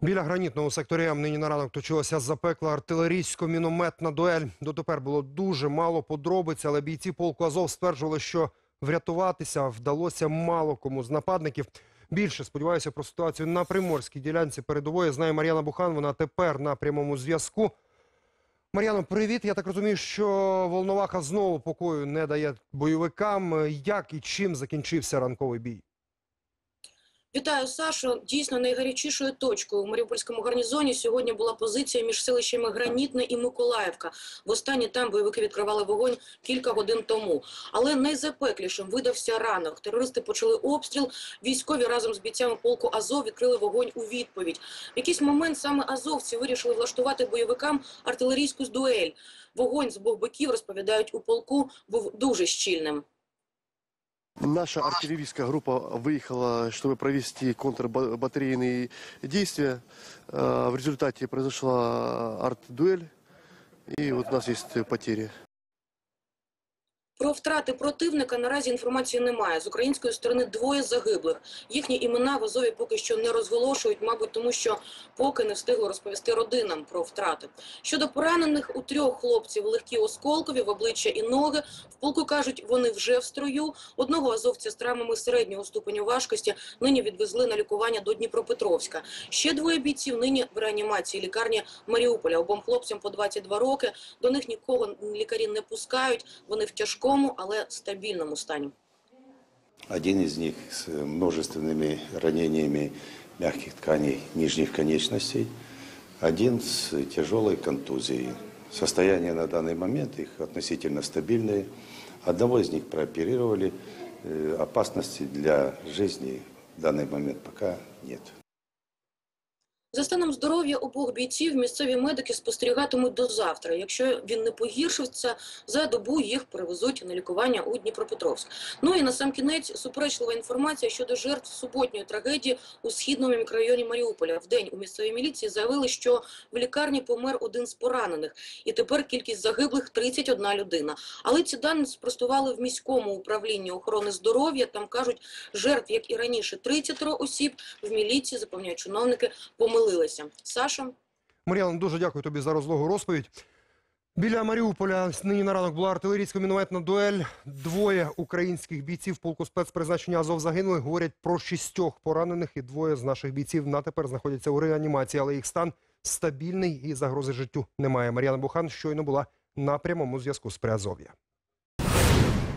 Біля гранітного секторі нині на ранок точилася запекла артилерійсько-мінометна дуель. Дотепер було дуже мало подробиць, але бійці полку Азов стверджували, що врятуватися вдалося мало кому з нападників. Більше сподіваюся про ситуацію на приморській ділянці передової. Знає Мар'яна Бухан. Вона тепер на прямому зв'язку. Мар'яно, привіт. Я так розумію, що Волноваха знову покою не дає бойовикам. Як і чим закінчився ранковий бій? Вітаю, Сашо. Дійсно, найгарячішою точкою у Маріупольському гарнізоні сьогодні була позиція між селищами Гранітне і Миколаївка. Востаннє там бойовики відкривали вогонь кілька годин тому. Але найзапеклішим видався ранок. Терористи почали обстріл. Військові разом з бійцями полку Азов відкрили вогонь у відповідь. В якийсь момент саме азовці вирішили влаштувати бойовикам артилерійську дуель. Вогонь з обох боків, розповідають у полку, був дуже щільним. Наша артиллерийская группа выехала, чтобы провести контрбатарейные действия. Э, В результате произошла арт-дуэль, и вот у нас есть потери. Про втрати противника наразі інформації немає. З української сторони двоє загиблих. Їхні імена в Азові поки що не розголошують, мабуть, тому що поки не встигли розповісти родинам про втрати. Щодо поранених, у трьох хлопців легкі осколкові в обличчя і ноги. В полку кажуть, вони вже в строю. Одного азовця з травмами середнього ступеню важкості нині відвезли на лікування до Дніпропетровська. Ще двоє бійців нині в реанімації лікарні Маріуполя. Обом хлопцям по 22 роки. До них нікого лікарі не пускають. Вони в тяжкому, але стабільному стані. Один из них с множественными ранениями мягких тканей нижних конечностей, один с тяжелой контузией. Состояние на данный момент их относительно стабильное. Одного из них прооперировали. Э, Опасности для жизни в данный момент пока нет. За станом здоров'я обох бійців місцеві медики спостерігатимуть до завтра. Якщо він не погіршиться, за добу їх перевезуть на лікування у Дніпропетровськ. Ну і на сам кінець суперечлива інформація щодо жертв суботньої трагедії у східному мікрорайоні Маріуполя. Вдень у місцевій міліції заявили, що в лікарні помер один з поранених, і тепер кількість загиблих 31 людина. Але ці дані спростували в міському управлінні охорони здоров'я. Там кажуть, жертв, як і раніше, 30 осіб. В міліції запевняють чиновники, помилилися. Саша. Мар'яна, дуже дякую тобі за розлогу розповідь. Біля Маріуполя нині на ранок була артилерійсько-мінометна дуель. Двоє українських бійців полку спецпризначення Азов загинули. Говорять про шістьох поранених і двоє з наших бійців на тепер знаходяться у реанімації, але їх стан стабільний і загрози життю немає. Мар'яна Бухан щойно була на прямому зв'язку з Приазов'я.